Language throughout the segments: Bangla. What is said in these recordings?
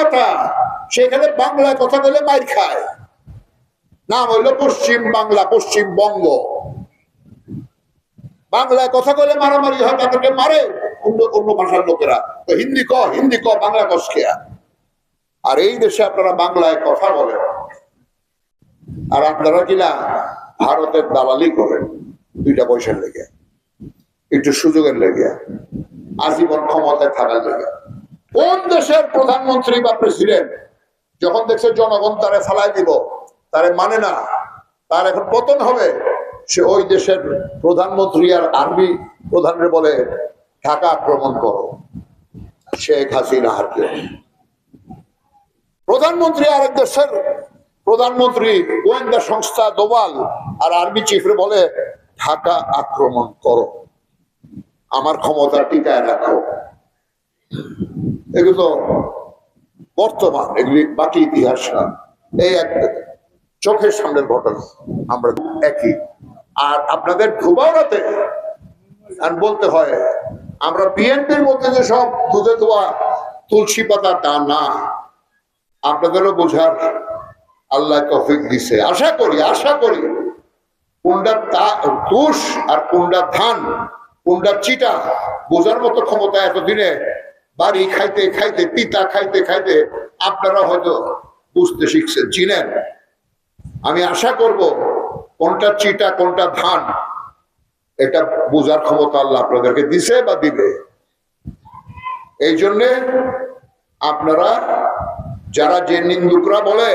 জায়গাটা সেখানে বাংলায় কথা বলে মাইর খায়। নাম হইল পশ্চিম বাংলা পশ্চিমবঙ্গ বাংলায় কথা বলে মারামারি হয়, তাদেরকে মারে অন্য অন্য ভাষার লোকেরা। তো হিন্দি ক হিন্দি ক, বাংলা কসকেয়া আর এই দেশে আপনারা বাংলায় কথা বলেন। আর আপনারা কিনা ভারতের দালালি করেন দুইটা পয়সার লেগে, একটু সুযোগের লেগে, আজীবন ক্ষমতায় থাকার লেগে। কোন দেশের প্রধানমন্ত্রী বা প্রেসিডেন্ট যখন দেখছে জনগণ তারে ফালাই দিব, তারে মানে না, তার এখন পতন হবে, সে ওই দেশের প্রধানমন্ত্রী আর আর্মি প্রধানের বলে ঢাকা আক্রমণ করো। শেখ হাসিনা আর প্রধানমন্ত্রী আরেক দেশের প্রধানমন্ত্রী, গোয়েন্দা সংস্থা দোবাল আর আর্মি চিফরে বলে ঢাকা আক্রমণ করো। আমার ক্ষমতা টিকায় রাখো। এগুলো বর্তমান, এগুলি বাকি ইতিহাস না। এই এক চোখের সামনের ঘটনা, আমরা একই। আর আপনাদের ধুবাওরাতে আর বলতে হয়, আমরা বিএনপির মধ্যে যে সব দুধে ধোয়া, তুলসী পাতা, তা না। আপনাদেরও বোঝার আল্লাহ তফিক দিছে। আশা করি আশা করি কোনটা তা, তুষ আর কোনটা ধান কোনটা চিটা, বোঝার মতো ক্ষমতা এতদিনে বাড়ি খাইতে খাইতে পিতা খাইতে খাইতে আপনারা হয়তো বুঝতে শিখছেন। চিনেন? আমি আশা করব কোনটা চিটা, কোনটা ধান, এটা বোঝার ক্ষমতা আল্লাহ আপনাদেরকে দিছে বা দিবে। এই জন্যে আপনারা, যারা যে নিন্দুকরা বলে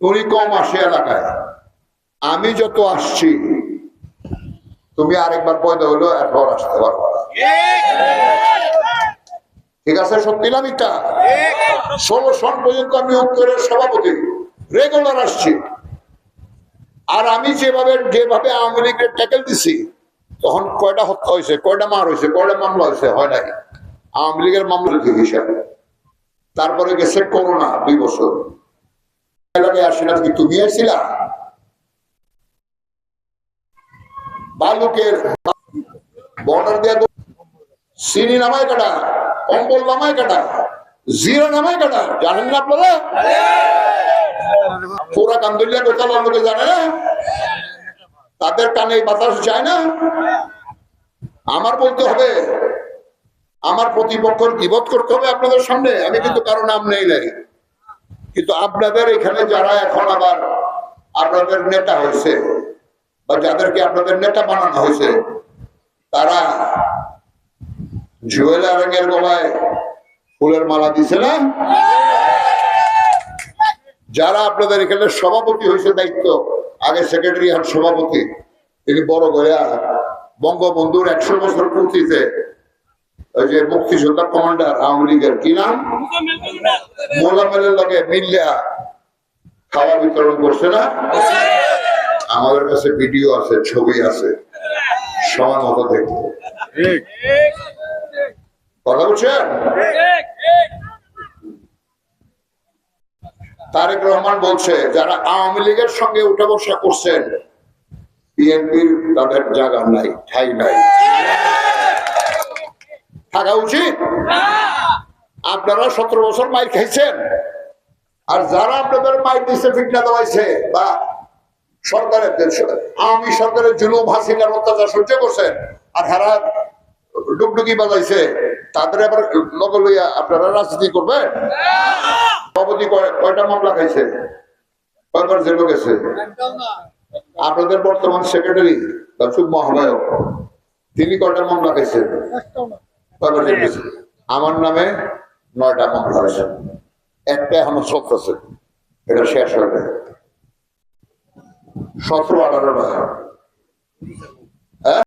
তুমি কম আসে এলাকায়, আমি যত আসছি, তুমি আরেকবার পয়দা হলো একবার আসতে পারব না। ঠিক আছে সত্যি না মিথ্যা ষোলো সন পর্যন্ত আমি উত্তরের সভাপতি রেগুলার আসছি। আর আমি যেভাবে যেভাবে আওয়ামী লীগের ট্যাকেল দিছি, তখন কয়টা হত্যা হয়েছে, কয়টা মার হয়েছে, কয়টা মামলা হয়েছে, হয় নাই? আওয়ামী লীগের মামলা হিসাব। তারপরে গেছে করোনা, দুই বছর। না কি তুমি আসছিলা বালুকের বর্ডার দেওয়া সিনি নামায় কাটা। কম্বল নামায় কাটা? জিরা নামায় কাটা? জানেন না পুরা কান্দুলিয়া কোথাও জানে না? তাদের কানে বাতাস যায় না? আমার বলতে হবে, আমার প্রতিপক্ষের বিপদ করতে হবে আপনাদের সামনে। আমি কিন্তু কারও নাম নেই নাই। কিন্তু আপনাদের এখানে যারা এখন আবার আপনাদের নেতা হয়েছে, বা যাদেরকে আপনাদের নেতা বানানো হয়েছে, তারা জুয়েলার রঙের গলায় ফুলের মালা দিছে না? যারা আপনাদের এখানে সভাপতি হয়েছে দায়িত্ব, আগে সেক্রেটারি আর সভাপতি, তিনি বড় গয়া বঙ্গবন্ধুর একশো বছর পূর্তিতে ওই যে মুক্তিযোদ্ধার কমান্ডার আওয়ামী লীগের কি নাম? মোলামেলের লগে মিল্লা খাওয়া বিতরণ করছে না? আমাদের কাছে ভিডিও আছে, ছবি আছে সমান মতো দেখব। কথা বলছেন? তারেক রহমান বলছে, যারা আওয়ামী লীগের সঙ্গে উঠে বসা করছেন, বিএনপির তাদের জায়গা নাই, ঠাই নাই। থাকা উচিত? আপনারা সতেরো বছর মাইর খাইছেন। আর যারা আপনাদের মাইর দিচ্ছে ফিটনা দেওয়াইছে, বা সরকারের আওয়ামী সরকারের জুলুম, হাসিনার অত্যাচার সহ্য করছেন, আর হারা ডুগডুগি বাজাইছে তাদের আবার লগল লইয়া আপনারা রাজনীতি করবেন? সভাপতি কয়টা মামলা খাইছে? কয়বার জেলে গেছে? আপনাদের বর্তমান সেক্রেটারি বা আহ্বায়ক তিনি কয়টা মামলা খাইছেন কয়বার জেলে গেছে? আমার নামে নয়টা মামলা হয়েছে একটা এখনও চলতেছে। এটা শেষ হবে সতেরো আঠারোটা হ্যাঁ?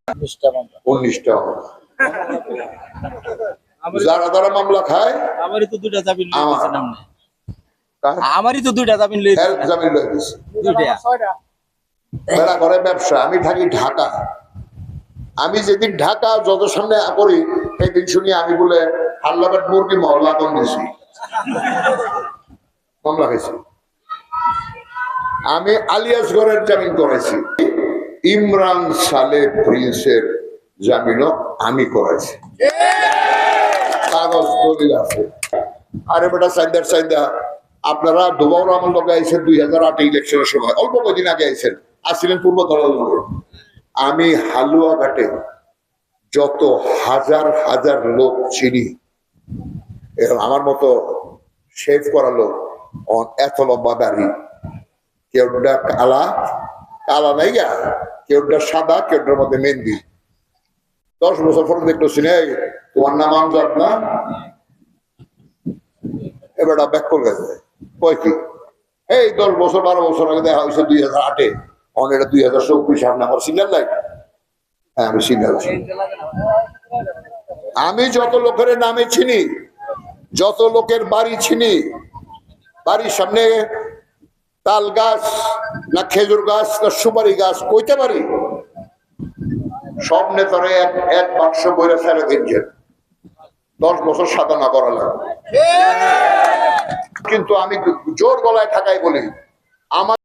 উনিশটা মামলা। যারা যারা মামলা খায় আমারই তো দুইটা জামিন আমারই তো দুইটা জামিন জামিন লয়ে দিছে। দুইটা। বেড়া করে ব্যবসা আমি থাকি ঢাকা। আমি যেদিন ঢাকা যত সামনে করি সেদিন শুনি আমি বলে হাল্লাবাদ মুরগি মহল্লা কম দিছি। মামলা হয়েছে। আমি আলিয়াসগড়ের জামিন করেছি। ইমরান সালে প্রিন্সের জামিনও আমি করেছি। আরে বেটা সাইন্দার সাইন্দা আপনারা দুবাউর আমার লোক আইসেন দুই হাজার আটে ইলেকশনের সময়। অল্প কদিন আগে আইসেন আসছিলেন পূর্ব দলের আমি হালুয়া ঘাটে যত হাজার হাজার লোক চিনি আমার মতো শেভ করা লোক এত লম্বা দাড়ি। কেউটা কালা কালা নাই গা কেউটা সাদা, কেউটার মধ্যে মেহেন্দি। দশ বছর পরে না তোমার নাম আমজাদ না? এবার ব্যাক করে গেছে। কয় এই দশ বছর, বারো বছর আগে দেখা হয়েছে দুই হাজার আটে। অন এটা দুই হাজার চব্বিশ আপনি আমার সিগন্যাল নাই হ্যাঁ আমি সিগন্যাল আমি যত লোকের নামে চিনি, যত লোকের বাড়ি চিনি, বাড়ির সামনে তাল গাছ না খেজুর গাছ না সুপারি গাছ কইতে পারি সব নেতারে এক এক বাক্স বইরে ফেলে দিচ্ছেন। দশ বছর সাধনা করা লাগবে কিন্তু আমি জোর গলায় থাকাই বলি আমার